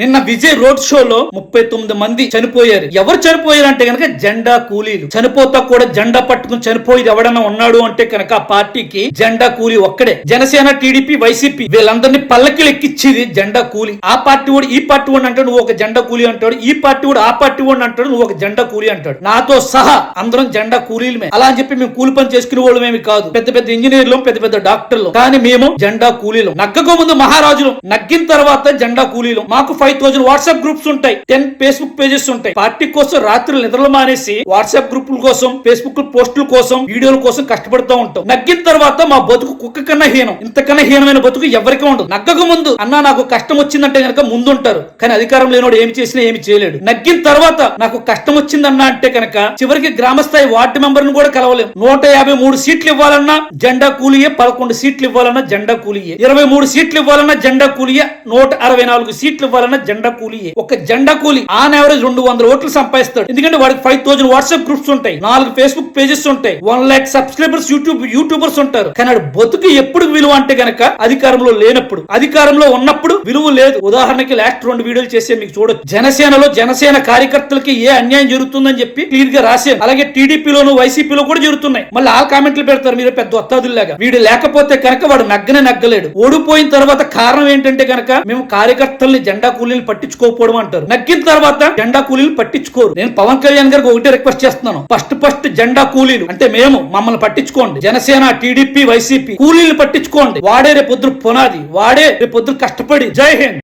నిన్న విజయ్ రోడ్ షోలో ముప్పై తొమ్మిది మంది చనిపోయారు. ఎవరు చనిపోయారు అంటే కనుక జెండా కూలీలు. చనిపోతా కూడా జెండా పట్టుకుని చనిపోయేది ఎవడన్నా ఉన్నాడు అంటే కనుక ఆ పార్టీకి జెండా కూలీ ఒక్కడే. జనసేన టీడీపీ వైసీపీ వీళ్ళందరినీ పల్లకిలు ఎక్కిచ్చేది జెండా కూలీ. ఆ పార్టీ వాడు ఈ పార్టీ వాడు అంటాడు నువ్వు ఒక జెండా కూలీ అంటాడు. ఈ పార్టీ వాడు ఆ పార్టీ వాడు అంటాడు నువ్వు ఒక జెండా కూలీ అంటాడు. నాతో సహా అందరం జెండా కూలీలమే. అలా అని చెప్పి మేము కూలి పని చేసుకునే వాళ్ళు మేము కాదు. పెద్ద పెద్ద ఇంజనీర్లు పెద్ద పెద్ద డాక్టర్లు. కానీ మేము జెండా కూలీలు. నగ్గకు ముందు మహారాజులు. నగ్గిన తర్వాత జెండా కూలీలు. మాకు ఫైవ్ థౌసండ్ వాట్సాప్ గ్రూప్స్ ఉంటాయి. టెన్ ఫేస్బుక్ పేజెస్ ఉంటాయి. పార్టీ కోసం రాత్రులు నిద్రలు మానేసి వాట్సాప్ గ్రూపుల కోసం ఫేస్బుక్ పోస్టుల కోసం వీడియోల కోసం కష్టపడుతూ ఉంటాం. నగ్గిన తర్వాత మా బతుకు కుక్క కన్నా హీనం. ఇంతకన్నా హీనమైన బతుకు ఎవరికి ఉండదు. నగ్గక ముందు అన్న నాకు కష్టం వచ్చిందంటే కనుక ముందుంటారు. కానీ అధికారం లేనోడు ఏమి చేసినా ఏమి చేయలేడు. నగ్గిన తర్వాత నాకు కష్టం వచ్చిందన్నా అంటే కనుక చివరికి గ్రామస్థాయి వార్డు మెంబర్ను కూడా కలవలేము నూట యాభై మూడు సీట్లు ఇవ్వాలన్నా జెండా కూలియే పదకొండు సీట్లు ఇవ్వాలన్నా జెండా కూలియే. ఇరవై మూడు సీట్లు ఇవ్వాలన్నా జెండా కూలియే. నూట అరవై నాలుగు సీట్లు ఇవ్వాలన్నా జెండా కూలియే ఒక జెండా కూలి. ఆన్ యావరేజ్ రెండు వందల ఓట్లు సంపాదిస్తాడు. ఎందుకంటే వాడికి ఫైవ్ థౌసండ్ వాట్సాప్ గ్రూప్స్ ఉంటాయి. నాలుగు ఫేస్బుక్ పేజెస్ ఉంటాయి. One lakh subscribers YouTube YouTubers ఉంటారు. కానీ బతుకు ఎప్పుడు విలువ అంటే గనక అధికారంలో లేనప్పుడు అధికారంలో ఉన్నప్పుడు విలువ లేదు. ఉదాహరణకి లాస్ట్ రెండు వీడియోలు చేసే మీకు చూడొచ్చు. జనసేనలో జనసేన కార్యకర్తలకి ఏ అన్యాయం జరుగుతుందని చెప్పి క్లియర్గా రాశాను అలాగే టీడీపీలోను వైసీపీలో కూడా జరుగుతున్నాయి. మళ్ళీ ఆ కామెంట్లు పెడతారు. మీరు పెద్ద ఒత్తాదుల్లాగా. వీడు లేకపోతే కనుక వాడు నగ్గనే నగ్గలేడు. ఓడిపోయిన తర్వాత కారణం ఏంటంటే కనుక మేము కార్యకర్తల్ని జెండా కూలీలు పట్టించుకోకపోవడం అంటారు. నగ్గిన తర్వాత జెండా కూలీలు పట్టించుకోరు. నేను పవన్ కళ్యాణ్ గారికి ఒకటే రిక్వెస్ట్ చేస్తున్నాను. ఫస్ట్ ఫస్ట్ జెండా కూలీలు. అంటే మేము మమ్మల్ని పట్టించుకోండి. జనసేన టీడీపీ వైసీపీ కూలీలు పట్టించుకోండి. వాడే రేపొద్దు పునాది. వాడే రేపొద్దు కష్టపడి. జై హింద్.